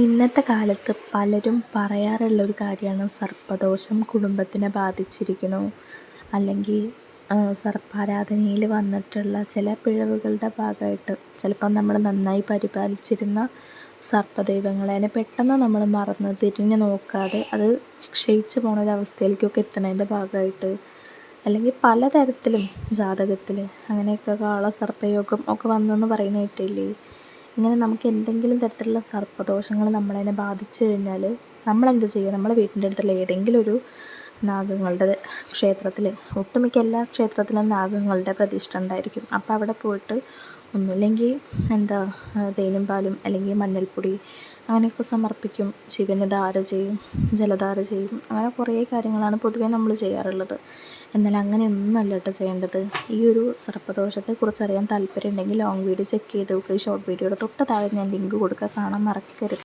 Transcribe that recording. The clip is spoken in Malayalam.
ഇന്നത്തെ കാലത്ത് പലരും പറയാറുള്ള ഒരു കാര്യമാണ് സർപ്പദോഷം കുടുംബത്തിനെ ബാധിച്ചിരിക്കുന്നു. അല്ലെങ്കിൽ സർപ്പാരാധനയിൽ വന്നിട്ടുള്ള ചില പിഴവുകളുടെ ഭാഗമായിട്ട് ചിലപ്പം നമ്മൾ നന്നായി പരിപാലിച്ചിരുന്ന സർപ്പദൈവങ്ങളെ അതിനെ പെട്ടെന്ന് നമ്മൾ മറന്ന് തിരിഞ്ഞ് നോക്കാതെ അത് ക്ഷയിച്ചു പോണ ഒരവസ്ഥയിലേക്കൊക്കെ എത്തുന്നതിന്റെ ഭാഗമായിട്ട് അല്ലെങ്കിൽ പലതരത്തിലും ജാതകത്തിൽ അങ്ങനെയൊക്കെ കാള സർപ്പയോഗം ഒക്കെ വന്നെന്ന് പറയുന്ന കേട്ടില്ലേ? ഇങ്ങനെ നമുക്ക് എന്തെങ്കിലും തരത്തിലുള്ള സർപ്പദോഷങ്ങൾ നമ്മളതിനെ ബാധിച്ചു കഴിഞ്ഞാൽ നമ്മളെന്ത് ചെയ്യുക നമ്മുടെ വീട്ടിന്റെ അടുത്തുള്ള ഏതെങ്കിലും ഒരു നാഗങ്ങളുടെ ക്ഷേത്രത്തിൽ ഒട്ടുമിക്ക എല്ലാ ക്ഷേത്രത്തിലും നാഗങ്ങളുടെ പ്രതിഷ്ഠ ഉണ്ടായിരിക്കും. അപ്പോൾ അവിടെ പോയിട്ട് ഒന്നുമില്ലെങ്കിൽ എന്താ തേനും പാലും അല്ലെങ്കിൽ മഞ്ഞൾപ്പൊടി അങ്ങനെയൊക്കെ സമർപ്പിക്കും. ശിവന് ധാര ചെയ്യും ജലധാര ചെയ്യും. അങ്ങനെ കുറേ കാര്യങ്ങളാണ് പൊതുവേ നമ്മൾ ചെയ്യാറുള്ളത്. എന്നാൽ അങ്ങനെയൊന്നും അല്ല കേട്ടോ ചെയ്യേണ്ടത്. ഈ ഒരു സർപ്പദോഷത്തെക്കുറിച്ച് അറിയാൻ താല്പര്യം ഉണ്ടെങ്കിൽ ലോങ് വീഡിയോ ചെക്ക് ചെയ്ത് നോക്കുക ഈ ഷോർട്ട് വീഡിയോയുടെ തൊട്ട് താഴെ ഞാൻ ലിങ്ക് കൊടുക്കുക കാണാൻ മറക്കരുത്.